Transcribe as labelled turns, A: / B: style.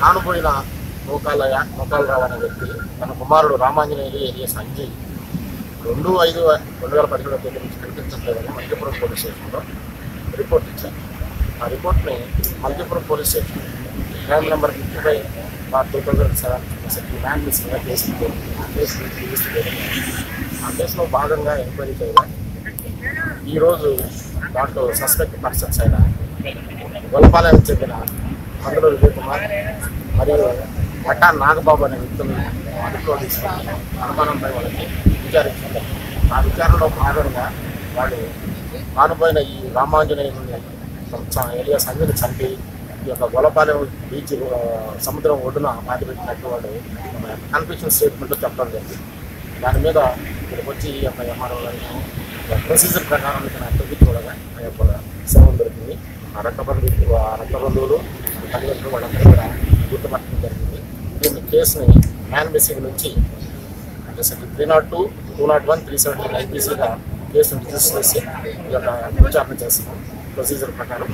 A: చనిపోయిన లోకాలయా నూకాలరావు అనే వ్యక్తి తన కుమారుడు రామాంజనేయులు ఏరియా సంజయ్. రెండు ఐదు రెండు వేల పదిహేడు తేదీ నుంచి కనిపించట్లేదని మల్కీపురం పోలీస్ స్టేషన్లో రిపోర్ట్ ఇచ్చారు. ఆ రిపోర్ట్ని Malkipuram police station crime number fifty five bar two thousand seven land మిస్సింగ్గా కేసు ఆ కేసు ఆ కేసులో భాగంగా ఎంక్వైరీ చేయగా ఈరోజు దాంట్లో సస్పెక్ట్ పర్సన్స్ అయిన గొల్లపాలెంకి చెందిన అందులో విజయ్ కుమార్ మరియు మట్టా నాగబాబు అనే వ్యక్తులను అదుపులో తీసుకుని అనుమానంపై వాళ్ళకి విచారించారు. ఆ విచారణలో భాగంగా వాళ్ళు కానుపోయిన ఈ రామాంజనేయుని ఏరియా సంధిని చంపి ఈ యొక్క గొలపాలెం బీచ్ సముద్రం ఒడ్డున పాతి పెట్టినట్టు వాళ్ళు కన్ఫ్యూషన్ స్టేట్మెంట్ చెప్పడం జరిగింది. దాని మీద ఇక్కడికి వచ్చి ఈ యొక్క ఎంఆర్ఓ ప్రొసీజర్ ప్రకారం ఇక్కడ తొమ్మిది చూడగా ఆ యొక్క శవం దొరికింది ఆ రక్తబంధు ఆ రక్తబంధువులు తల్లిదండ్రులు వాళ్ళందరూ కూడా గుర్తుపట్టడం జరిగింది. కేసుని మ్యాన్ బేసింగ్ నుంచి అంటే three naught two two naught one three seventy ఐపీసీగా కేసును రిజిస్టర్ చేసి ఈ యొక్క విచారణ చేస్తున్నాం ప్రొసీజర్ ప్రకారం